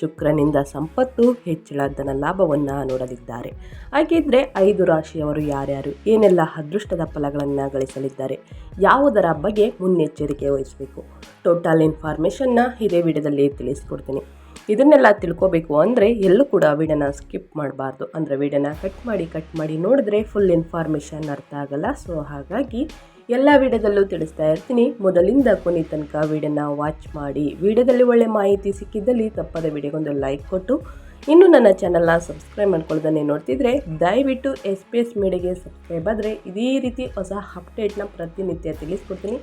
ಶುಕ್ರನಿಂದ ಸಂಪತ್ತು ಹೆಚ್ಚಳ ಧನ ಲಾಭವನ್ನು ನೋಡಲಿದ್ದಾರೆ. ಹಾಗಿದ್ರೆ ಐದು ರಾಶಿಯವರು ಯಾರ್ಯಾರು? ಏನೆಲ್ಲ ಅದೃಷ್ಟದ ಫಲಗಳನ್ನು ಗಳಿಸಲಿದ್ದಾರೆ? ಯಾವುದರ ಬಗ್ಗೆ ಮುನ್ನೆಚ್ಚರಿಕೆ ವಹಿಸಬೇಕು? ಟೋಟಲ್ ಇನ್ಫಾರ್ಮೇಷನ್ನ ಇದೇ ವಿಡಿಯೋದಲ್ಲಿ ತಿಳಿಸ್ಕೊಡ್ತೀನಿ. ಇದನ್ನೆಲ್ಲ ತಿಳ್ಕೋಬೇಕು ಅಂದರೆ ಎಲ್ಲೂ ಕೂಡ ವಿಡಿಯೋನ ಸ್ಕಿಪ್ ಮಾಡಬಾರ್ದು. ಅಂದರೆ ವಿಡಿಯೋನ ಕಟ್ ಮಾಡಿ ಕಟ್ ಮಾಡಿ ನೋಡಿದ್ರೆ ಫುಲ್ ಇನ್ಫಾರ್ಮೇಷನ್ ಅರ್ಥ ಆಗಲ್ಲ. ಸೊ ಹಾಗಾಗಿ ಎಲ್ಲ ವಿಡಿಯೋದಲ್ಲೂ ತಿಳಿಸ್ತಾ ಇರ್ತೀನಿ. ಮೊದಲಿಂದ ಕೊನೆ ತನಕ ವಿಡಿಯೋನ ವಾಚ್ ಮಾಡಿ, ವಿಡಿಯೋದಲ್ಲಿ ಒಳ್ಳೆ ಮಾಹಿತಿ ಸಿಕ್ಕಿದ್ದಲ್ಲಿ ತಪ್ಪದ ವಿಡಿಯೋಗೊಂದು ಲೈಕ್ ಕೊಟ್ಟು, ಇನ್ನು ನನ್ನ ಚಾನಲ್ನ ಸಬ್ಸ್ಕ್ರೈಬ್ ಮಾಡ್ಕೊಳ್ಳೋದನ್ನೇ ನೋಡ್ತಿದ್ರೆ, ದಯವಿಟ್ಟು ಎಸ್ ಪಿ ಎಸ್ ಮೀಡಿಯಾಗೆ ಸಬ್ಸ್ಕ್ರೈಬ್ ಆದರೆ ಇದೇ ರೀತಿ ಹೊಸ ಅಪ್ಡೇಟ್ನ ಪ್ರತಿನಿತ್ಯ ತಿಳಿಸ್ಕೊಡ್ತೀನಿ.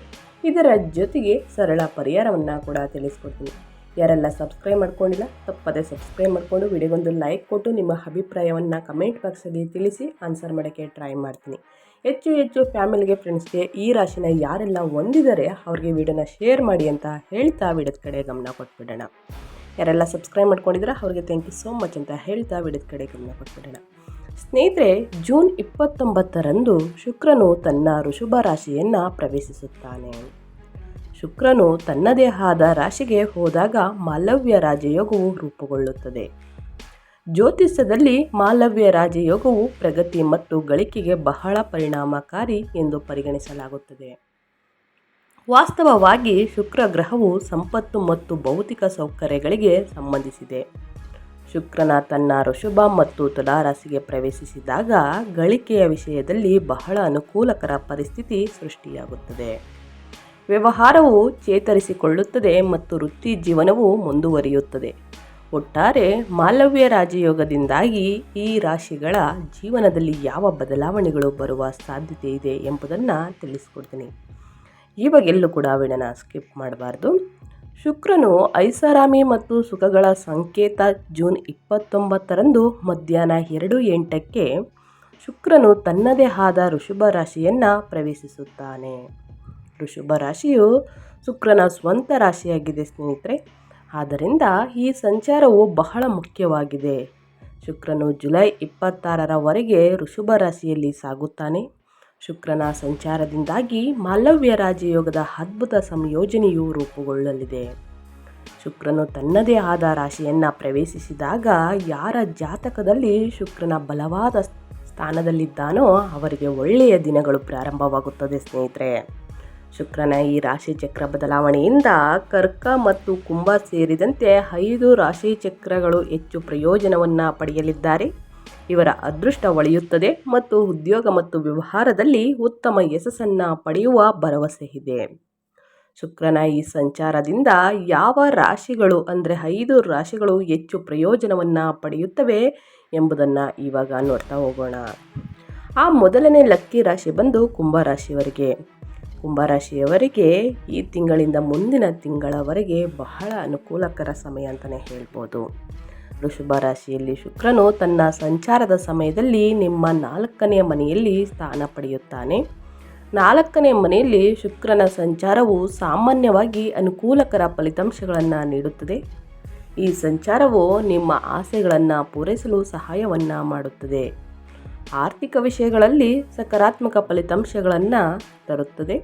ಇದರ ಜೊತೆಗೆ ಸರಳ ಪರಿಹಾರವನ್ನು ಕೂಡ ತಿಳಿಸ್ಕೊಡ್ತೀನಿ. ಯಾರೆಲ್ಲ ಸಬ್ಸ್ಕ್ರೈಬ್ ಮಾಡ್ಕೊಂಡಿಲ್ಲ, ತಪ್ಪದೆ ಸಬ್ಸ್ಕ್ರೈಬ್ ಮಾಡಿಕೊಂಡು ವಿಡಿಯೋಗೊಂದು ಲೈಕ್ ಕೊಟ್ಟು ನಿಮ್ಮ ಅಭಿಪ್ರಾಯವನ್ನು ಕಮೆಂಟ್ ಬಾಕ್ಸಲ್ಲಿ ತಿಳಿಸಿ ಆನ್ಸರ್ ಮಾಡೋಕ್ಕೆ ಟ್ರೈ ಮಾಡ್ತೀನಿ. ಹೆಚ್ಚು ಹೆಚ್ಚು ಫ್ಯಾಮಿಲಿಗೆ, ಫ್ರೆಂಡ್ಸ್ಗೆ ಈ ರಾಶಿನ ಯಾರೆಲ್ಲ ಹೊಂದಿದ್ದಾರೆ ಅವ್ರಿಗೆ ವಿಡಿಯೋನ ಶೇರ್ ಮಾಡಿ ಅಂತ ಹೇಳ್ತಾ ವಿಡಿಯೋದ ಕಡೆ ಗಮನ ಕೊಟ್ಬಿಡೋಣ. ಯಾರೆಲ್ಲ ಸಬ್ಸ್ಕ್ರೈಬ್ ಮಾಡ್ಕೊಂಡಿದ್ರೆ ಅವ್ರಿಗೆ ಥ್ಯಾಂಕ್ ಯು ಸೋ ಮಚ್ ಅಂತ ಹೇಳ್ತಾ ವಿಡಿಯೋದ ಕಡೆ ಗಮನ ಕೊಟ್ಬಿಡೋಣ. ಸ್ನೇಹಿತರೆ, ಜೂನ್ ಇಪ್ಪತ್ತೊಂಬತ್ತರಂದು ಶುಕ್ರನು ತನ್ನ ಋಷುಭ ರಾಶಿಯನ್ನು ಪ್ರವೇಶಿಸುತ್ತಾನೆ. ಶುಕ್ರನು ತನ್ನದೇ ಆದ ರಾಶಿಗೆ ಹೋದಾಗ ಮಾಲವ್ಯ ರಾಜಯೋಗವು ರೂಪುಗೊಳ್ಳುತ್ತದೆ. ಜ್ಯೋತಿಷ್ಯದಲ್ಲಿ ಮಾಲವ್ಯ ರಾಜಯೋಗವು ಪ್ರಗತಿ ಮತ್ತು ಗಳಿಕೆಗೆ ಬಹಳ ಪರಿಣಾಮಕಾರಿ ಎಂದು ಪರಿಗಣಿಸಲಾಗುತ್ತದೆ. ವಾಸ್ತವವಾಗಿ ಶುಕ್ರ ಗ್ರಹವು ಸಂಪತ್ತು ಮತ್ತು ಭೌತಿಕ ಸೌಕರ್ಯಗಳಿಗೆ ಸಂಬಂಧಿಸಿದೆ. ಶುಕ್ರನ ತನ್ನ ಋಷಭ ಮತ್ತು ತುಲಾರಾಶಿಗೆ ಪ್ರವೇಶಿಸಿದಾಗ ಗಳಿಕೆಯ ವಿಷಯದಲ್ಲಿ ಬಹಳ ಅನುಕೂಲಕರ ಪರಿಸ್ಥಿತಿ ಸೃಷ್ಟಿಯಾಗುತ್ತದೆ. ವ್ಯವಹಾರವು ಚೇತರಿಸಿಕೊಳ್ಳುತ್ತದೆ ಮತ್ತು ವೃತ್ತಿ ಜೀವನವು ಮುಂದುವರಿಯುತ್ತದೆ. ಒಟ್ಟಾರೆ ಮಾಲವ್ಯ ರಾಜಯೋಗದಿಂದಾಗಿ ಈ ರಾಶಿಗಳ ಜೀವನದಲ್ಲಿ ಯಾವ ಬದಲಾವಣೆಗಳು ಬರುವ ಸಾಧ್ಯತೆ ಇದೆ ಎಂಬುದನ್ನು ತಿಳಿಸ್ಕೊಡ್ತೀನಿ. ಇವಾಗೆಲ್ಲೂ ಕೂಡ ವಿಡನ ಸ್ಕಿಪ್ ಮಾಡಬಾರ್ದು. ಶುಕ್ರನು ಐಸಾರಾಮಿ ಮತ್ತು ಸುಖಗಳ ಸಂಕೇತ ಜೂನ್ ಇಪ್ಪತ್ತೊಂಬತ್ತರಂದು ಮಧ್ಯಾಹ್ನ ಎರಡು ಎಂಟಕ್ಕೆ ಶುಕ್ರನು ತನ್ನದೇ ಆದ ಋಷಭ ರಾಶಿಯನ್ನು ಪ್ರವೇಶಿಸುತ್ತಾನೆ. ಋಷಭ ರಾಶಿಯು ಶುಕ್ರನ ಸ್ವಂತ ರಾಶಿಯಾಗಿದೆ ಸ್ನೇಹಿತರೆ. ಆದ್ದರಿಂದ ಈ ಸಂಚಾರವು ಬಹಳ ಮುಖ್ಯವಾಗಿದೆ. ಶುಕ್ರನು ಜುಲೈ ಇಪ್ಪತ್ತಾರರವರೆಗೆ ಋಷಭ ರಾಶಿಯಲ್ಲಿ ಸಾಗುತ್ತಾನೆ. ಶುಕ್ರನ ಸಂಚಾರದಿಂದಾಗಿ ಮಾಲವ್ಯ ರಾಜಯೋಗದ ಅದ್ಭುತ ಸಂಯೋಜನೆಯು ರೂಪುಗೊಳ್ಳಲಿದೆ. ಶುಕ್ರನು ತನ್ನದೇ ಆದ ರಾಶಿಯನ್ನು ಪ್ರವೇಶಿಸಿದಾಗ ಯಾರ ಜಾತಕದಲ್ಲಿ ಶುಕ್ರನ ಬಲವಾದ ಸ್ಥಾನದಲ್ಲಿದ್ದಾನೋ ಅವರಿಗೆ ಒಳ್ಳೆಯ ದಿನಗಳು ಪ್ರಾರಂಭವಾಗುತ್ತದೆ ಸ್ನೇಹಿತರೆ. ಶುಕ್ರನ ಈ ರಾಶಿ ಚಕ್ರ ಬದಲಾವಣೆಯಿಂದ ಕರ್ಕ ಮತ್ತು ಕುಂಭ ಸೇರಿದಂತೆ ಐದು ರಾಶಿ ಚಕ್ರಗಳು ಹೆಚ್ಚು ಪ್ರಯೋಜನವನ್ನು ಪಡೆಯಲಿದ್ದಾರೆ. ಇವರ ಅದೃಷ್ಟ ಒಳೆಯುತ್ತದೆ ಮತ್ತು ಉದ್ಯೋಗ ಮತ್ತು ವ್ಯವಹಾರದಲ್ಲಿ ಉತ್ತಮ ಯಶಸ್ಸನ್ನು ಪಡೆಯುವ ಭರವಸೆ ಇದೆ. ಶುಕ್ರನ ಈ ಸಂಚಾರದಿಂದ ಯಾವ ರಾಶಿಗಳು ಅಂದರೆ ಐದು ರಾಶಿಗಳು ಹೆಚ್ಚು ಪ್ರಯೋಜನವನ್ನು ಪಡೆಯುತ್ತವೆ ಎಂಬುದನ್ನು ಇವಾಗ ನೋಡ್ತಾ ಹೋಗೋಣ. ಆ ಮೊದಲನೇ ಲಕ್ಕಿ ರಾಶಿ ಬಂದು ಕುಂಭ ರಾಶಿಯವರಿಗೆ. ಕುಂಭರಾಶಿಯವರಿಗೆ ಈ ತಿಂಗಳಿಂದ ಮುಂದಿನ ತಿಂಗಳವರೆಗೆ ಬಹಳ ಅನುಕೂಲಕರ ಸಮಯ ಅಂತಲೇ ಹೇಳ್ಬೋದು. ವೃಷಭ ರಾಶಿಯಲ್ಲಿ ಶುಕ್ರನು ತನ್ನ ಸಂಚಾರದ ಸಮಯದಲ್ಲಿ ನಿಮ್ಮ ನಾಲ್ಕನೆಯ ಮನೆಯಲ್ಲಿ ಸ್ಥಾನ ಪಡೆಯುತ್ತಾನೆ. ನಾಲ್ಕನೇ ಮನೆಯಲ್ಲಿ ಶುಕ್ರನ ಸಂಚಾರವು ಸಾಮಾನ್ಯವಾಗಿ ಅನುಕೂಲಕರ ಫಲಿತಾಂಶಗಳನ್ನು ನೀಡುತ್ತದೆ. ಈ ಸಂಚಾರವು ನಿಮ್ಮ ಆಸೆಗಳನ್ನು ಪೂರೈಸಲು ಸಹಾಯವನ್ನು ಮಾಡುತ್ತದೆ. ಆರ್ಥಿಕ ವಿಷಯಗಳಲ್ಲಿ ಸಕಾರಾತ್ಮಕ ಫಲಿತಾಂಶಗಳನ್ನು ತರುತ್ತದೆ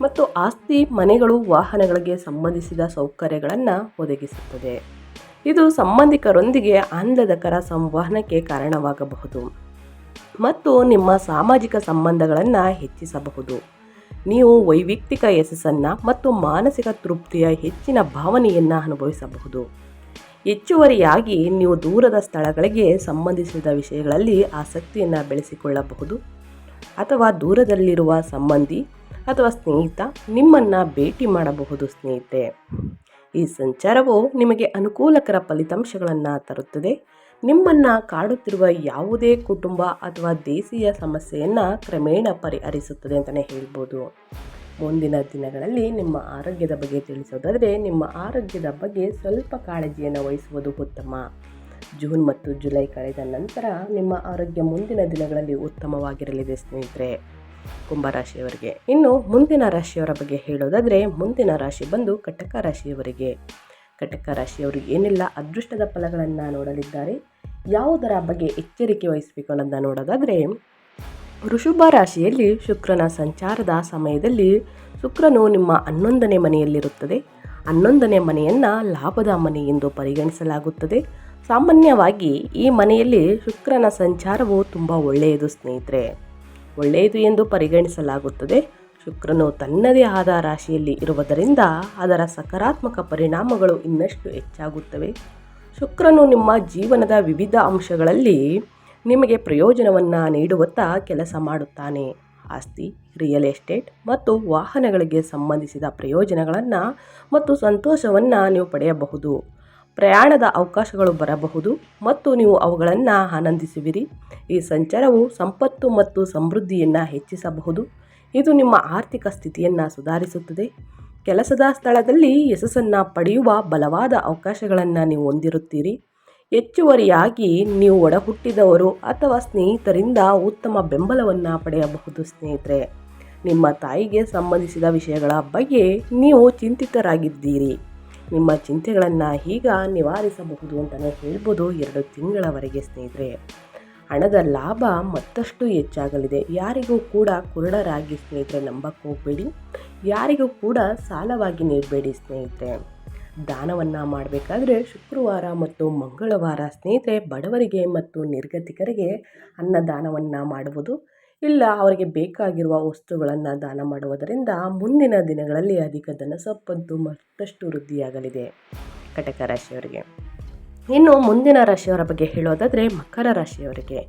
ಮತ್ತು ಆಸ್ತಿ, ಮನೆಗಳು, ವಾಹನಗಳಿಗೆ ಸಂಬಂಧಿಸಿದ ಸೌಕರ್ಯಗಳನ್ನು ಒದಗಿಸುತ್ತದೆ. ಇದು ಸಂಬಂಧಿಕರೊಂದಿಗೆ ಆನಂದಕರ ಸಂವಹನಕ್ಕೆ ಕಾರಣವಾಗಬಹುದು ಮತ್ತು ನಿಮ್ಮ ಸಾಮಾಜಿಕ ಸಂಬಂಧಗಳನ್ನು ಹೆಚ್ಚಿಸಬಹುದು. ನೀವು ವೈಯಕ್ತಿಕ ಯಶಸ್ಸನ್ನು ಮತ್ತು ಮಾನಸಿಕ ತೃಪ್ತಿಯ ಹೆಚ್ಚಿನ ಭಾವನೆಯನ್ನು ಅನುಭವಿಸಬಹುದು. ಹೆಚ್ಚುವರಿಯಾಗಿ ನೀವು ದೂರದ ಸ್ಥಳಗಳಿಗೆ ಸಂಬಂಧಿಸಿದ ವಿಷಯಗಳಲ್ಲಿ ಆಸಕ್ತಿಯನ್ನು ಬೆಳೆಸಿಕೊಳ್ಳಬಹುದು. ಅಥವಾ ದೂರದಲ್ಲಿರುವ ಸಂಬಂಧಿ ಅಥವಾ ಸ್ನೇಹಿತ ನಿಮ್ಮನ್ನು ಭೇಟಿ ಮಾಡಬಹುದು ಸ್ನೇಹಿತೆ ಈ ಸಂಚಾರವು ನಿಮಗೆ ಅನುಕೂಲಕರ ಫಲಿತಾಂಶಗಳನ್ನು ತರುತ್ತದೆ. ನಿಮ್ಮನ್ನು ಕಾಡುತ್ತಿರುವ ಯಾವುದೇ ಕುಟುಂಬ ಅಥವಾ ದೇಸಿಯ ಸಮಸ್ಯೆಯನ್ನು ಕ್ರಮೇಣ ಪರಿಹರಿಸುತ್ತದೆ ಅಂತಲೇ ಹೇಳ್ಬೋದು. ಮುಂದಿನ ದಿನಗಳಲ್ಲಿ ನಿಮ್ಮ ಆರೋಗ್ಯದ ಬಗ್ಗೆ ತಿಳಿಸೋದಾದರೆ, ನಿಮ್ಮ ಆರೋಗ್ಯದ ಬಗ್ಗೆ ಸ್ವಲ್ಪ ಕಾಳಜಿಯನ್ನು ವಹಿಸುವುದು ಉತ್ತಮ. ಜೂನ್ ಮತ್ತು ಜುಲೈ ಕಳೆದ ನಂತರ ನಿಮ್ಮ ಆರೋಗ್ಯ ಮುಂದಿನ ದಿನಗಳಲ್ಲಿ ಉತ್ತಮವಾಗಿರಲಿದೆ ಸ್ನೇಹಿತರೆ. ಕುಂಭರಾಶಿಯವರಿಗೆ ಇನ್ನು ಮುಂದಿನ ರಾಶಿಯವರ ಬಗ್ಗೆ ಹೇಳೋದಾದರೆ, ಮುಂದಿನ ರಾಶಿ ಬಂದು ಕಟಕ ರಾಶಿಯವರಿಗೆ. ಕಟಕ ರಾಶಿಯವರು ಏನೆಲ್ಲ ಅದೃಷ್ಟದ ಫಲಗಳನ್ನು ನೋಡಲಿದ್ದಾರೆ, ಯಾವುದರ ಬಗ್ಗೆ ಎಚ್ಚರಿಕೆ ವಹಿಸಬೇಕು ಅನ್ನೋದನ್ನ ನೋಡೋದಾದರೆ ವೃಷಭ ರಾಶಿಯಲ್ಲಿ ಶುಕ್ರನ ಸಂಚಾರದ ಸಮಯದಲ್ಲಿ ಶುಕ್ರನು ನಿಮ್ಮ ಹನ್ನೊಂದನೇ ಮನೆಯಲ್ಲಿರುತ್ತದೆ. ಹನ್ನೊಂದನೇ ಮನೆಯನ್ನು ಲಾಭದ ಮನೆ ಎಂದು ಪರಿಗಣಿಸಲಾಗುತ್ತದೆ. ಸಾಮಾನ್ಯವಾಗಿ ಈ ಮನೆಯಲ್ಲಿ ಶುಕ್ರನ ಸಂಚಾರವು ತುಂಬ ಒಳ್ಳೆಯದು ಸ್ನೇಹಿತರೆ. ಒಳ್ಳೆಯದು ಎಂದು ಪರಿಗಣಿಸಲಾಗುತ್ತದೆ. ಶುಕ್ರನು ತನ್ನದೇ ಆದ ರಾಶಿಯಲ್ಲಿ ಇರುವುದರಿಂದ ಅದರ ಸಕಾರಾತ್ಮಕ ಪರಿಣಾಮಗಳು ಇನ್ನಷ್ಟು ಹೆಚ್ಚಾಗುತ್ತವೆ. ಶುಕ್ರನು ನಿಮ್ಮ ಜೀವನದ ವಿವಿಧ ಅಂಶಗಳಲ್ಲಿ ನಿಮಗೆ ಪ್ರಯೋಜನವನ್ನು ನೀಡುವತ್ತ ಕೆಲಸ ಮಾಡುತ್ತಾನೆ. ಆಸ್ತಿ, ರಿಯಲ್ ಎಸ್ಟೇಟ್ ಮತ್ತು ವಾಹನಗಳಿಗೆ ಸಂಬಂಧಿಸಿದ ಪ್ರಯೋಜನಗಳನ್ನು ಮತ್ತು ಸಂತೋಷವನ್ನು ನೀವು ಪಡೆಯಬಹುದು. ಪ್ರಯಾಣದ ಅವಕಾಶಗಳು ಬರಬಹುದು ಮತ್ತು ನೀವು ಅವುಗಳನ್ನು ಆನಂದಿಸುವಿರಿ. ಈ ಸಂಚಾರವು ಸಂಪತ್ತು ಮತ್ತು ಸಮೃದ್ಧಿಯನ್ನು ಹೆಚ್ಚಿಸಬಹುದು. ಇದು ನಿಮ್ಮ ಆರ್ಥಿಕ ಸ್ಥಿತಿಯನ್ನು ಸುಧಾರಿಸುತ್ತದೆ. ಕೆಲಸದ ಸ್ಥಳದಲ್ಲಿ ಯಶಸ್ಸನ್ನು ಪಡೆಯುವ ಬಲವಾದ ಅವಕಾಶಗಳನ್ನು ನೀವು ಹೊಂದಿರುತ್ತೀರಿ. ಹೆಚ್ಚುವರಿಯಾಗಿ ನೀವು ಒಡಹುಟ್ಟಿದವರು ಅಥವಾ ಸ್ನೇಹಿತರಿಂದ ಉತ್ತಮ ಬೆಂಬಲವನ್ನು ಪಡೆಯಬಹುದು ಸ್ನೇಹಿತರೆ. ನಿಮ್ಮ ತಾಯಿಗೆ ಸಂಬಂಧಿಸಿದ ವಿಷಯಗಳ ಬಗ್ಗೆ ನೀವು ಚಿಂತಿತರಾಗಿದ್ದೀರಿ. ನಿಮ್ಮ ಚಿಂತೆಗಳನ್ನು ಈಗ ನಿವಾರಿಸಬಹುದು ಅಂತಲೇ ಹೇಳ್ಬೋದು ಎರಡು ತಿಂಗಳವರೆಗೆ ಸ್ನೇಹಿತರೆ. ಹಣದ ಲಾಭ ಮತ್ತಷ್ಟು ಹೆಚ್ಚಾಗಲಿದೆ. ಯಾರಿಗೂ ಕೂಡ ಕುರುಡರಾಗಿ ಸ್ನೇಹಿತರೆ ನಂಬಕ್ಕೆ ಹೋಗಬೇಡಿ ಯಾರಿಗೂ ಕೂಡ ಸಾಲವಾಗಿ ನೀಡಬೇಡಿ ಸ್ನೇಹಿತರೆ. ದಾನವನ್ನು ಮಾಡಬೇಕಾದ್ರೆ ಶುಕ್ರವಾರ ಮತ್ತು ಮಂಗಳವಾರ ಸ್ನೇಹಿತರೆ, ಬಡವರಿಗೆ ಮತ್ತು ನಿರ್ಗತಿಕರಿಗೆ ಅನ್ನದಾನವನ್ನು ಮಾಡುವುದು. ಇಲ್ಲ, ಅವರಿಗೆ ಬೇಕಾಗಿರುವ ವಸ್ತುಗಳನ್ನು ದಾನ ಮಾಡುವುದರಿಂದ ಮುಂದಿನ ದಿನಗಳಲ್ಲಿ ಅಧಿಕ ಧನ ಸಂಪತ್ತು ಮತ್ತಷ್ಟು ವೃದ್ಧಿಯಾಗಲಿದೆ. ಕಟಕ ರಾಶಿಯವರಿಗೆ. ಇನ್ನು ಮುಂದಿನ ರಾಶಿಯವರ ಬಗ್ಗೆ ಹೇಳೋದಾದರೆ ಮಕರ ರಾಶಿಯವರಿಗೆ.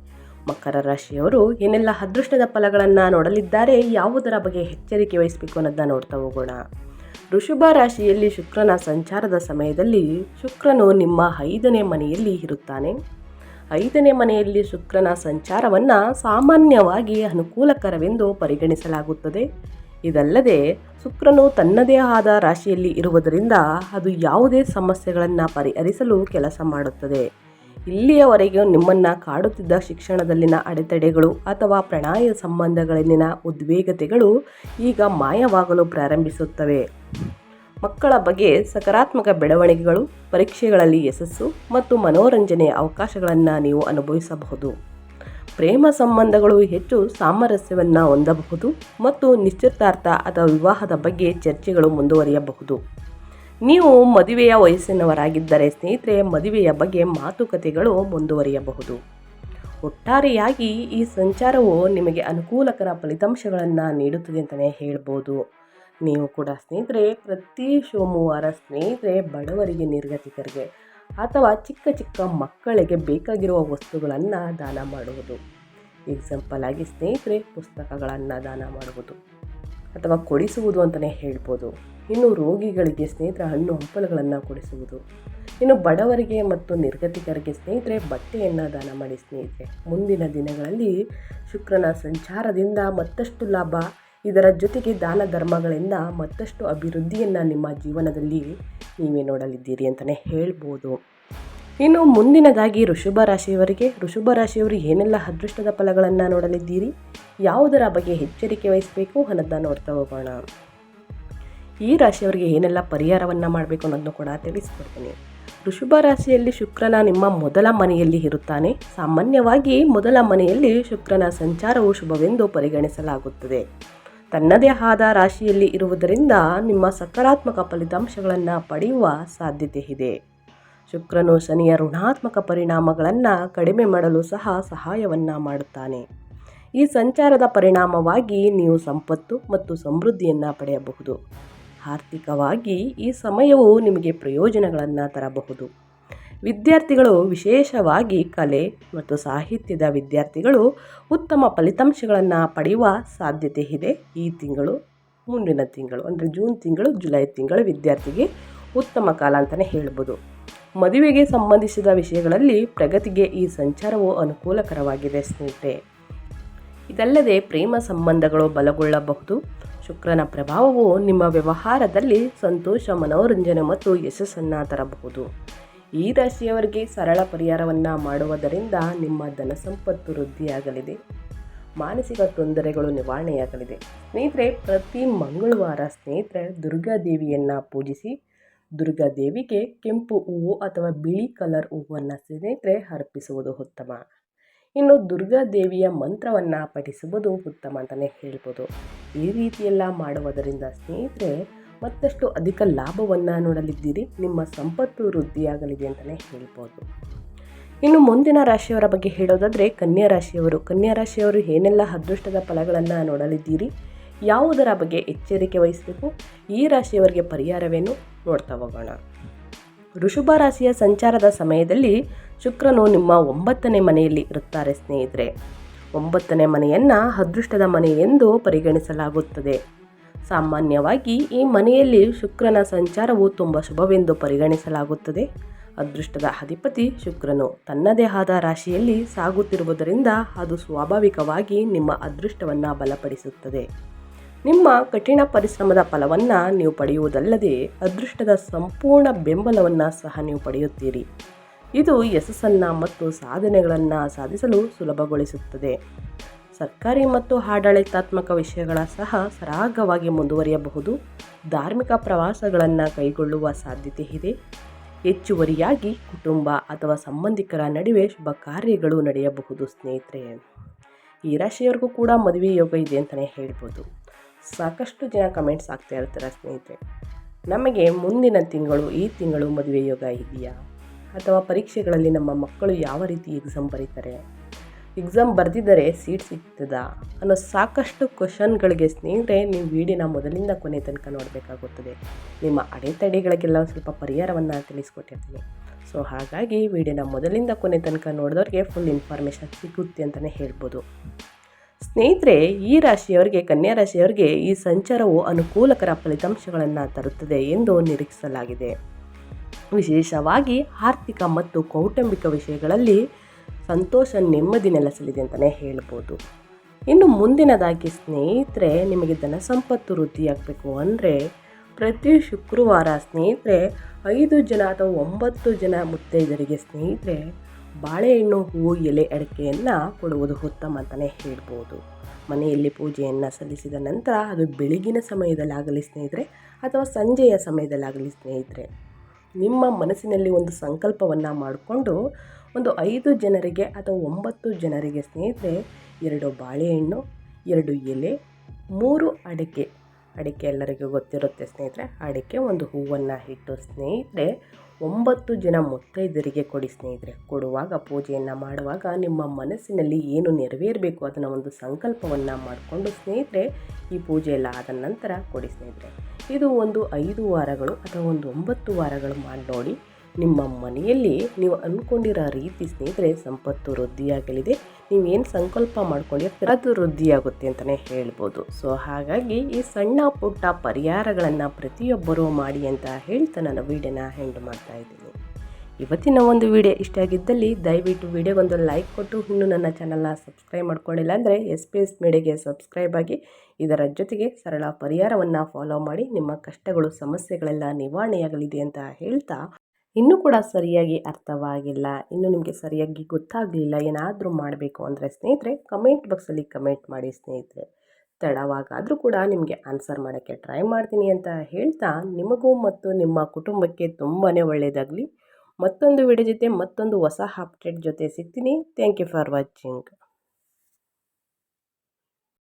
ಮಕರ ರಾಶಿಯವರು ಏನೆಲ್ಲ ಅದೃಷ್ಟದ ಫಲಗಳನ್ನು ನೋಡಲಿದ್ದಾರೆ, ಯಾವುದರ ಬಗ್ಗೆ ಎಚ್ಚರಿಕೆ ವಹಿಸಬೇಕು ಅನ್ನೋದನ್ನ ನೋಡ್ತಾ ಹೋಗೋಣ. ಋಷಭ ರಾಶಿಯಲ್ಲಿ ಶುಕ್ರನ ಸಂಚಾರದ ಸಮಯದಲ್ಲಿ ಶುಕ್ರನು ನಿಮ್ಮ ಐದನೇ ಮನೆಯಲ್ಲಿ ಇರುತ್ತಾನೆ. ಐದನೇ ಮನೆಯಲ್ಲಿ ಶುಕ್ರನ ಸಂಚಾರವನ್ನು ಸಾಮಾನ್ಯವಾಗಿ ಅನುಕೂಲಕರವೆಂದು ಪರಿಗಣಿಸಲಾಗುತ್ತದೆ. ಇದಲ್ಲದೆ ಶುಕ್ರನು ತನ್ನದೇ ಆದ ರಾಶಿಯಲ್ಲಿ ಇರುವುದರಿಂದ ಅದು ಯಾವುದೇ ಸಮಸ್ಯೆಗಳನ್ನು ಪರಿಹರಿಸಲು ಕೆಲಸ ಮಾಡುತ್ತದೆ. ಇಲ್ಲಿಯವರೆಗೆ ನಿಮ್ಮನ್ನು ಕಾಡುತ್ತಿದ್ದ ಶಿಕ್ಷಣದಲ್ಲಿನ ಅಡೆತಡೆಗಳು ಅಥವಾ ಪ್ರಣಯ ಸಂಬಂಧಗಳಲ್ಲಿನ ಉದ್ವೇಗತೆಗಳು ಈಗ ಮಾಯವಾಗಲು ಪ್ರಾರಂಭಿಸುತ್ತವೆ. ಮಕ್ಕಳ ಬಗ್ಗೆ ಸಕಾರಾತ್ಮಕ ಬೆಳವಣಿಗೆಗಳು, ಪರೀಕ್ಷೆಗಳಲ್ಲಿ ಯಶಸ್ಸು ಮತ್ತು ಮನೋರಂಜನೆಯ ಅವಕಾಶಗಳನ್ನು ನೀವು ಅನುಭವಿಸಬಹುದು. ಪ್ರೇಮ ಸಂಬಂಧಗಳು ಹೆಚ್ಚು ಸಾಮರಸ್ಯವನ್ನು ಹೊಂದಬಹುದು ಮತ್ತು ನಿಶ್ಚಿತಾರ್ಥ ಅಥವಾ ವಿವಾಹದ ಬಗ್ಗೆ ಚರ್ಚೆಗಳು ಮುಂದುವರಿಯಬಹುದು. ನೀವು ಮದುವೆಯ ವಯಸ್ಸಿನವರಾಗಿದ್ದರೆ ಸ್ನೇಹಿತರೆ, ಮದುವೆಯ ಬಗ್ಗೆ ಮಾತುಕತೆಗಳು ಮುಂದುವರಿಯಬಹುದು. ಒಟ್ಟಾರೆಯಾಗಿ ಈ ಸಂಚಾರವು ನಿಮಗೆ ಅನುಕೂಲಕರ ಫಲಿತಾಂಶಗಳನ್ನು ನೀಡುತ್ತದೆ ಅಂತಲೇ ಹೇಳ್ಬೋದು. ನೀವು ಕೂಡ ಸ್ನೇಹಿತರೆ, ಪ್ರತಿ ಸೋಮವಾರ ಸ್ನೇಹಿತರೆ, ಬಡವರಿಗೆ, ನಿರ್ಗತಿಕರಿಗೆ ಅಥವಾ ಚಿಕ್ಕ ಚಿಕ್ಕ ಮಕ್ಕಳಿಗೆ ಬೇಕಾಗಿರುವ ವಸ್ತುಗಳನ್ನು ದಾನ ಮಾಡುವುದು. ಎಕ್ಸಾಂಪಲ್ ಆಗಿ ಸ್ನೇಹಿತರೆ, ಪುಸ್ತಕಗಳನ್ನು ದಾನ ಮಾಡುವುದು. ಅಥವಾ ಕೊಡಿಸುವುದು ಅಂತಲೇ ಹೇಳ್ಬೋದು. ಇನ್ನು ರೋಗಿಗಳಿಗೆ ಸ್ನೇಹಿತರ ಹಣ್ಣು ಹಂಪಲುಗಳನ್ನು ಕೊಡಿಸುವುದು. ಇನ್ನು ಬಡವರಿಗೆ ಮತ್ತು ನಿರ್ಗತಿಕರಿಗೆ ಸ್ನೇಹಿತರೆ ಬಟ್ಟೆಯನ್ನು ದಾನ ಮಾಡಿ ಸ್ನೇಹಿತರೆ. ಮುಂದಿನ ದಿನಗಳಲ್ಲಿ ಶುಕ್ರನ ಸಂಚಾರದಿಂದ ಮತ್ತಷ್ಟು ಲಾಭ, ಇದರ ಜೊತೆಗೆ ದಾನ ಧರ್ಮಗಳಿಂದ ಮತ್ತಷ್ಟು ಅಭಿವೃದ್ಧಿಯನ್ನು ನಿಮ್ಮ ಜೀವನದಲ್ಲಿ ನೀವೇ ನೋಡಲಿದ್ದೀರಿ ಅಂತಲೇ ಹೇಳ್ಬೋದು. ಇನ್ನು ಮುಂದಿನದಾಗಿ ಋಷಭ ರಾಶಿಯವರಿಗೆ ಋಷಭ ರಾಶಿಯವರು ಏನೆಲ್ಲ ಅದೃಷ್ಟದ ಫಲಗಳನ್ನು ನೋಡಲಿದ್ದೀರಿ? ಯಾವುದರ ಬಗ್ಗೆ ಎಚ್ಚರಿಕೆ ವಹಿಸಬೇಕು ಅನ್ನೋದನ್ನ ನೋಡ್ತಾ ಹೋಗೋಣ. ಈ ರಾಶಿಯವರಿಗೆ ಏನೆಲ್ಲ ಪರಿಹಾರವನ್ನು ಮಾಡಬೇಕು ಅನ್ನೋದನ್ನು ಕೂಡ ತಿಳಿಸ್ಕೊಡ್ತೀನಿ. ಋಷಭ ರಾಶಿಯಲ್ಲಿ ಶುಕ್ರನ ನಿಮ್ಮ ಮೊದಲ ಮನೆಯಲ್ಲಿ ಇರುತ್ತಾನೆ. ಸಾಮಾನ್ಯವಾಗಿ ಮೊದಲ ಮನೆಯಲ್ಲಿ ಶುಕ್ರನ ಸಂಚಾರವು ಶುಭವೆಂದು ಪರಿಗಣಿಸಲಾಗುತ್ತದೆ. ತನ್ನದೇ ಆದ ರಾಶಿಯಲ್ಲಿ ಇರುವುದರಿಂದ ನಿಮ್ಮ ಸಕಾರಾತ್ಮಕ ಫಲಿತಾಂಶಗಳನ್ನು ಪಡೆಯುವ ಸಾಧ್ಯತೆ ಇದೆ. ಶುಕ್ರನು ಶನಿಯ ಋಣಾತ್ಮಕ ಪರಿಣಾಮಗಳನ್ನು ಕಡಿಮೆ ಮಾಡಲು ಸಹ ಸಹಾಯವನ್ನು ಮಾಡುತ್ತಾನೆ. ಈ ಸಂಚಾರದ ಪರಿಣಾಮವಾಗಿ ನೀವು ಸಂಪತ್ತು ಮತ್ತು ಸಮೃದ್ಧಿಯನ್ನು ಪಡೆಯಬಹುದು. ಆರ್ಥಿಕವಾಗಿ ಈ ಸಮಯವು ನಿಮಗೆ ಪ್ರಯೋಜನಗಳನ್ನು ತರಬಹುದು. ವಿದ್ಯಾರ್ಥಿಗಳು ವಿಶೇಷವಾಗಿ ಕಲೆ ಮತ್ತು ಸಾಹಿತ್ಯದ ವಿದ್ಯಾರ್ಥಿಗಳು ಉತ್ತಮ ಫಲಿತಾಂಶಗಳನ್ನು ಪಡೆಯುವ ಸಾಧ್ಯತೆ ಇದೆ. ಈ ತಿಂಗಳು, ಮುಂದಿನ ತಿಂಗಳು, ಅಂದರೆ ಜೂನ್ ತಿಂಗಳು, ಜುಲೈ ತಿಂಗಳು ವಿದ್ಯಾರ್ಥಿಗೆ ಉತ್ತಮ ಕಾಲ ಅಂತಲೇ ಹೇಳ್ಬೋದು. ಮದುವೆಗೆ ಸಂಬಂಧಿಸಿದ ವಿಷಯಗಳಲ್ಲಿ ಪ್ರಗತಿಗೆ ಈ ಸಂಚಾರವು ಅನುಕೂಲಕರವಾಗಿದೆ, ಸ್ನೇಹಿತರೆ. ಇದಲ್ಲದೆ ಪ್ರೇಮ ಸಂಬಂಧಗಳು ಬಲಗೊಳ್ಳಬಹುದು. ಶುಕ್ರನ ಪ್ರಭಾವವು ನಿಮ್ಮ ವ್ಯವಹಾರದಲ್ಲಿ ಸಂತೋಷ, ಮನೋರಂಜನೆ ಮತ್ತು ಯಶಸ್ಸನ್ನು ತರಬಹುದು. ಈ ರಾಶಿಯವರಿಗೆ ಸರಳ ಪರಿಹಾರವನ್ನು ಮಾಡುವುದರಿಂದ ನಿಮ್ಮ ಧನ ಸಂಪತ್ತು ವೃದ್ಧಿಯಾಗಲಿದೆ. ಮಾನಸಿಕ ತೊಂದರೆಗಳು ನಿವಾರಣೆಯಾಗಲಿದೆ. ಸ್ನೇಹಿತರೆ, ಪ್ರತಿ ಮಂಗಳವಾರ ಸ್ನೇಹಿತರೆ ದುರ್ಗಾದೇವಿಯನ್ನು ಪೂಜಿಸಿ ದುರ್ಗಾದೇವಿಗೆ ಕೆಂಪು ಹೂವು ಅಥವಾ ಬಿಳಿ ಕಲರ್ ಹೂವನ್ನು ಸ್ನೇಹಿತರೆ ಅರ್ಪಿಸುವುದು ಉತ್ತಮ. ಇನ್ನು ದುರ್ಗಾದೇವಿಯ ಮಂತ್ರವನ್ನು ಪಠಿಸುವುದು ಉತ್ತಮ ಅಂತಲೇ ಹೇಳ್ಬೋದು. ಈ ರೀತಿಯೆಲ್ಲ ಮಾಡುವುದರಿಂದ ಸ್ನೇಹಿತರೆ ಮತ್ತಷ್ಟು ಅಧಿಕ ಲಾಭವನ್ನು ನೋಡಲಿದ್ದೀರಿ, ನಿಮ್ಮ ಸಂಪತ್ತು ವೃದ್ಧಿಯಾಗಲಿದೆ ಅಂತಲೇ ಹೇಳ್ಬೋದು. ಇನ್ನು ಮುಂದಿನ ರಾಶಿಯವರ ಬಗ್ಗೆ ಹೇಳೋದಾದರೆ ಕನ್ಯಾ ರಾಶಿಯವರು. ಕನ್ಯಾ ರಾಶಿಯವರು ಏನೆಲ್ಲ ಅದೃಷ್ಟದ ಫಲಗಳನ್ನು ನೋಡಲಿದ್ದೀರಿ? ಯಾವುದರ ಬಗ್ಗೆ ಎಚ್ಚರಿಕೆ ವಹಿಸಬೇಕು, ಈ ರಾಶಿಯವರಿಗೆ ಪರಿಹಾರವೇನು ನೋಡ್ತಾ ಹೋಗೋಣ. ಋಷಭ ರಾಶಿಯ ಸಂಚಾರದ ಸಮಯದಲ್ಲಿ ಶುಕ್ರನು ನಿಮ್ಮ ಒಂಬತ್ತನೇ ಮನೆಯಲ್ಲಿ ಇರುತ್ತಾರೆ ಸ್ನೇಹಿತರೆ. ಒಂಬತ್ತನೇ ಮನೆಯನ್ನು ಅದೃಷ್ಟದ ಮನೆ ಎಂದು ಪರಿಗಣಿಸಲಾಗುತ್ತದೆ. ಸಾಮಾನ್ಯವಾಗಿ ಈ ಮನೆಯಲ್ಲಿ ಶುಕ್ರನ ಸಂಚಾರವು ತುಂಬ ಶುಭವೆಂದು ಪರಿಗಣಿಸಲಾಗುತ್ತದೆ. ಅದೃಷ್ಟದ ಅಧಿಪತಿ ಶುಕ್ರನು ತನ್ನದೇ ಆದ ರಾಶಿಯಲ್ಲಿ ಸಾಗುತ್ತಿರುವುದರಿಂದ ಅದು ಸ್ವಾಭಾವಿಕವಾಗಿ ನಿಮ್ಮ ಅದೃಷ್ಟವನ್ನು ಬಲಪಡಿಸುತ್ತದೆ. ನಿಮ್ಮ ಕಠಿಣ ಪರಿಶ್ರಮದ ಫಲವನ್ನು ನೀವು ಪಡೆಯುವುದಲ್ಲದೆ ಅದೃಷ್ಟದ ಸಂಪೂರ್ಣ ಬೆಂಬಲವನ್ನು ಸಹ ನೀವು ಪಡೆಯುತ್ತೀರಿ. ಇದು ಯಶಸ್ಸನ್ನು ಮತ್ತು ಸಾಧನೆಗಳನ್ನು ಸಾಧಿಸಲು ಸುಲಭಗೊಳಿಸುತ್ತದೆ. ಸರ್ಕಾರಿ ಮತ್ತು ಆಡಳಿತಾತ್ಮಕ ವಿಷಯಗಳ ಸಹ ಸರಾಗವಾಗಿ ಮುಂದುವರಿಯಬಹುದು. ಧಾರ್ಮಿಕ ಪ್ರವಾಸಗಳನ್ನು ಕೈಗೊಳ್ಳುವ ಸಾಧ್ಯತೆ ಇದೆ. ಹೆಚ್ಚುವರಿಯಾಗಿ ಕುಟುಂಬ ಅಥವಾ ಸಂಬಂಧಿಕರ ನಡುವೆ ಶುಭ ಕಾರ್ಯಗಳು ನಡೆಯಬಹುದು ಸ್ನೇಹಿತರೆ. ಈ ರಾಶಿಯವರೆಗೂ ಕೂಡ ಮದುವೆ ಯೋಗ ಇದೆ ಅಂತಲೇ ಹೇಳ್ಬೋದು. ಸಾಕಷ್ಟು ಜನ ಕಮೆಂಟ್ಸ್ ಆಗ್ತಾ ಇರ್ತಾರೆ ಸ್ನೇಹಿತರೆ. ನಮಗೆ ಮುಂದಿನ ತಿಂಗಳು, ಈ ತಿಂಗಳು ಮದುವೆ ಯೋಗ ಇದೆಯಾ? ಅಥವಾ ಪರೀಕ್ಷೆಗಳಲ್ಲಿ ನಮ್ಮ ಮಕ್ಕಳು ಯಾವ ರೀತಿ ಎಕ್ಸಾಮ್ ಬರೀತಾರೆ? ಎಕ್ಸಾಮ್ ಬರೆದಿದ್ದರೆ ಸೀಟ್ ಸಿಗ್ತದಾ? ಅನ್ನೋ ಸಾಕಷ್ಟು ಕ್ವಶನ್ಗಳಿಗೆ ಸ್ನೇಹಿತರೆ, ನೀವು ವಿಡಿಯೋನ ಮೊದಲಿಂದ ಕೊನೆ ತನಕ ನೋಡಬೇಕಾಗುತ್ತದೆ. ನಿಮ್ಮ ಅಡೆತಡೆಗಳಿಗೆಲ್ಲ ಸ್ವಲ್ಪ ಪರಿಹಾರವನ್ನು ತಿಳಿಸ್ಕೊಟ್ಟಿರ್ತೀನಿ. ಸೊ, ಹಾಗಾಗಿ ವಿಡಿಯೋನ ಮೊದಲಿಂದ ಕೊನೆ ತನಕ ನೋಡಿದವ್ರಿಗೆ ಫುಲ್ ಇನ್ಫಾರ್ಮೇಷನ್ ಸಿಗುತ್ತೆ ಅಂತಲೇ ಹೇಳ್ಬೋದು. ಸ್ನೇಹಿತರೆ, ಈ ರಾಶಿಯವರಿಗೆ, ಕನ್ಯಾ ರಾಶಿಯವರಿಗೆ ಈ ಸಂಚಾರವು ಅನುಕೂಲಕರ ಫಲಿತಾಂಶಗಳನ್ನು ತರುತ್ತದೆ ಎಂದು ನಿರೀಕ್ಷಿಸಲಾಗಿದೆ. ವಿಶೇಷವಾಗಿ ಆರ್ಥಿಕ ಮತ್ತು ಕೌಟುಂಬಿಕ ವಿಷಯಗಳಲ್ಲಿ ಸಂತೋಷ ನೆಮ್ಮದಿ ನೆಲೆಸಲಿದೆ ಅಂತಲೇ ಹೇಳ್ಬೋದು. ಇನ್ನು ಮುಂದಿನದಾಗಿ ಸ್ನೇಹಿತರೆ, ನಿಮಗೆ ಧನ ಸಂಪತ್ತು ವೃದ್ಧಿಯಾಗಬೇಕು ಅಂದರೆ ಪ್ರತಿ ಶುಕ್ರವಾರ ಸ್ನೇಹಿತರೆ, ಐದು ಜನ ಅಥವಾ ಒಂಬತ್ತು ಜನ ಮುತ್ತೈದರಿಗೆ ಸ್ನೇಹಿತರೆ ಬಾಳೆಹಣ್ಣು, ಹೂವು, ಎಲೆ ಅಡಿಕೆಯನ್ನು ಕೊಡುವುದು ಉತ್ತಮ ಅಂತಲೇ ಹೇಳ್ಬೋದು. ಮನೆಯಲ್ಲಿ ಪೂಜೆಯನ್ನು ಸಲ್ಲಿಸಿದ ನಂತರ ಅದು ಬೆಳಗಿನ ಸಮಯದಲ್ಲಾಗಲಿ ಸ್ನೇಹಿತರೆ ಅಥವಾ ಸಂಜೆಯ ಸಮಯದಲ್ಲಾಗಲಿ ಸ್ನೇಹಿತರೆ, ನಿಮ್ಮ ಮನಸ್ಸಿನಲ್ಲಿ ಒಂದು ಸಂಕಲ್ಪವನ್ನು ಮಾಡಿಕೊಂಡು ಒಂದು ಐದು ಜನರಿಗೆ ಅಥವಾ ಒಂಬತ್ತು ಜನರಿಗೆ ಸ್ನೇಹಿತರೆ, ಎರಡು ಬಾಳೆಹಣ್ಣು, ಎರಡು ಎಲೆ, ಮೂರು ಅಡಿಕೆ ಅಡಿಕೆ ಎಲ್ಲರಿಗೂ ಗೊತ್ತಿರುತ್ತೆ ಸ್ನೇಹಿತರೆ, ಅಡಿಕೆ ಒಂದು ಹೂವನ್ನು ಇಟ್ಟು ಸ್ನೇಹಿತರೆ ಒಂಬತ್ತು ಜನ ಮುತ್ತೈದರಿಗೆ ಕೊಡಿ ಸ್ನೇಹಿತರೆ. ಕೊಡುವಾಗ ಪೂಜೆಯನ್ನು ಮಾಡುವಾಗ ನಿಮ್ಮ ಮನಸ್ಸಿನಲ್ಲಿ ಏನು ನೆರವೇರಬೇಕು ಅದನ್ನು ಒಂದು ಸಂಕಲ್ಪವನ್ನು ಮಾಡಿಕೊಂಡು ಸ್ನೇಹಿತರೆ, ಈ ಪೂಜೆ ಆದ ನಂತರ ಕೊಡಿ ಸ್ನೇಹಿತರೆ. ಇದು ಒಂದು ಐದು ವಾರಗಳು ಅಥವಾ ಒಂದು ಒಂಬತ್ತು ವಾರಗಳು ಮಾಡಿ ನೋಡಿ. ನಿಮ್ಮ ಮನೆಯಲ್ಲಿ ನೀವು ಅಂದ್ಕೊಂಡಿರೋ ರೀತಿ ಸ್ನೇಹಿತರೆ, ಸಂಪತ್ತು ವೃದ್ಧಿಯಾಗಲಿದೆ. ನೀವೇನು ಸಂಕಲ್ಪ ಮಾಡ್ಕೊಂಡಿರ್ತೀರ ಅದು ವೃದ್ಧಿಯಾಗುತ್ತೆ ಅಂತಲೇ ಹೇಳ್ಬೋದು. ಸೊ ಹಾಗಾಗಿ ಈ ಸಣ್ಣ ಪುಟ್ಟ ಪರಿಹಾರಗಳನ್ನು ಪ್ರತಿಯೊಬ್ಬರೂ ಮಾಡಿ ಅಂತ ಹೇಳ್ತಾ ನಾನು ವೀಡಿಯೋನ ಹೆಂಡ್ ಮಾಡ್ತಾ ಇದ್ದೀನಿ. ಇವತ್ತಿನ ಒಂದು ವಿಡಿಯೋ ಇಷ್ಟ ಆಗಿದ್ದಲ್ಲಿ ದಯವಿಟ್ಟು ವಿಡಿಯೋಗೊಂದು ಲೈಕ್ ಕೊಟ್ಟು ಇನ್ನೂ ನನ್ನ ಚಾನಲ್ನ ಸಬ್ಸ್ಕ್ರೈಬ್ ಮಾಡ್ಕೊಳ್ಳಿಲ್ಲ ಅಂದರೆ ಎಸ್ ಪಿ ಎಸ್ ಮೀಡಿಯಾಗೆ ಸಬ್ಸ್ಕ್ರೈಬ್ ಆಗಿ ಇದರ ಜೊತೆಗೆ ಸರಳ ಪರಿಹಾರವನ್ನು ಫಾಲೋ ಮಾಡಿ ನಿಮ್ಮ ಕಷ್ಟಗಳು, ಸಮಸ್ಯೆಗಳೆಲ್ಲ ನಿವಾರಣೆಯಾಗಲಿದೆ ಅಂತ ಹೇಳ್ತಾ ಇನ್ನೂ ಕೂಡ ಸರಿಯಾಗಿ ಅರ್ಥವಾಗಿಲ್ಲ, ಇನ್ನೂ ನಿಮಗೆ ಸರಿಯಾಗಿ ಗೊತ್ತಾಗಲಿಲ್ಲ, ಏನಾದರೂ ಮಾಡಬೇಕು ಅಂದರೆ ಸ್ನೇಹಿತರೆ ಕಮೆಂಟ್ ಬಾಕ್ಸಲ್ಲಿ ಕಮೆಂಟ್ ಮಾಡಿ ಸ್ನೇಹಿತರೆ. ತಡವಾಗಾದರೂ ಕೂಡ ನಿಮಗೆ ಆನ್ಸರ್ ಮಾಡೋಕ್ಕೆ ಟ್ರೈ ಮಾಡ್ತೀನಿ ಅಂತ ಹೇಳ್ತಾ ನಿಮಗೂ ಮತ್ತು ನಿಮ್ಮ ಕುಟುಂಬಕ್ಕೆ ತುಂಬಾ ಒಳ್ಳೆಯದಾಗಲಿ ಮತ್ತೊಂದು ವಿಡಿಯೋ ಜೊತೆ ಮತ್ತೊಂದು ಹೊಸ ಅಪ್ಡೇಟ್ ಜೊತೆ ಸಿಗ್ತೀನಿ. Thank you for watching